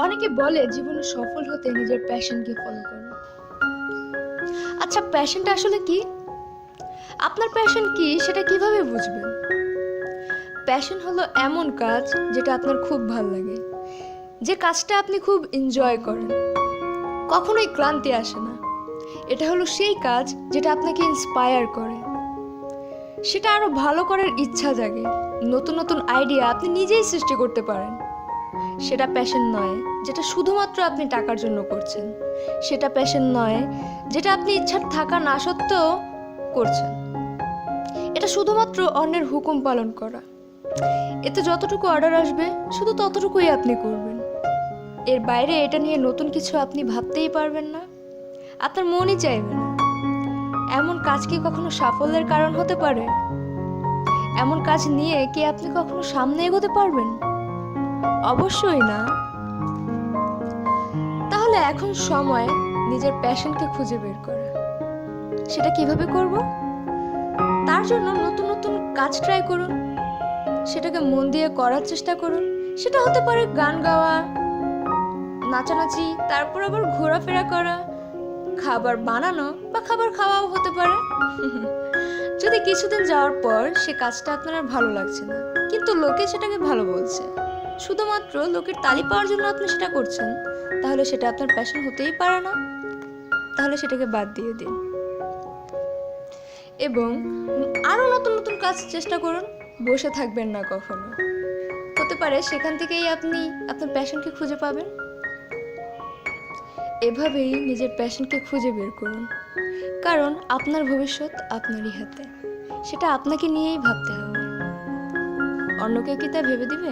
অনেকে বলে জীবনে সফল হতে নিজের প্যাশনকে ফলো করো। আচ্ছা প্যাশনটা আসলে কি? আপনার প্যাশন কি সেটা কীভাবে বুঝবেন? প্যাশন হলো এমন কাজ যেটা আপনার খুব ভালো লাগে। যে কাজটা আপনি খুব এনজয় করেন। কখনোই ক্লান্তি আসে না। এটা হলো সেই কাজ যেটা আপনাকে ইন্সপায়ার করে। সেটা আরও ভালো করার ইচ্ছা জাগে। নতুন নতুন আইডিয়া আপনি নিজেই সৃষ্টি করতে পারেন। সেটা প্যাশন নয়, যেটা শুধুমাত্র আপনি টাকার জন্য করছেন। সেটা প্যাশন নয়, যেটা আপনি ইচ্ছার থাকা না সত্ত্বেও করছেন। এটা শুধুমাত্র অন্যের হুকুম পালন করা। এতে যতটুকু অর্ডার আসবে, শুধু ততটুকুই আপনি করবেন। এর বাইরে এটা নিয়ে নতুন কিছু আপনি ভাবতেই পারবেন না। আপনার মনই চাইবে না। এমন কাজ কি কখনো সাফল্যের কারণ হতে পারে? এমন কাজ নিয়ে কি আপনি কখনো সামনে এগোতে পারবেন? অবশ্যই না। তাহলে এখন সময় নিজের প্যাশনকে খুঁজে বের করা। সেটা কীভাবে করব? তার জন্য নতুন নতুন কাজ ট্রাই করুন। সেটাকে মন দিয়ে করার চেষ্টা করুন। সেটা হতে পারে গান গাওয়া, নাচানাচি, তারপর আবার ঘোরাফেরা করা, খাবার বানানো বা খাবার খাওয়াও হতে পারে। যদি কিছুদিন যাওয়ার পর সে কাজটা আপনার ভালো লাগছে না, কিন্তু লোকে সেটাকে ভালো বলছে। শুধুমাত্র লোকের তালি পাওয়ার জন্য আপনি সেটা করছেন, তাহলে সেটা আপনার প্যাশন হতেই পারে না। তাহলে সেটাকে বাদ দিয়ে দিন। এবং আরও নতুন নতুন কাজ চেষ্টা করুন, বসে থাকবেন না কখনো। হতে পারে সেখান থেকেই আপনি আপনার প্যাশনকে খুঁজে পাবেন। এভাবেই নিজের প্যাশনকে খুঁজে বের করুন। কারণ আপনার ভবিষ্যৎ আপনারই হাতে। সেটা আপনাকে নিয়েই ভাবতে হবে। অন্য কেউ কি তা ভেবে দিবে?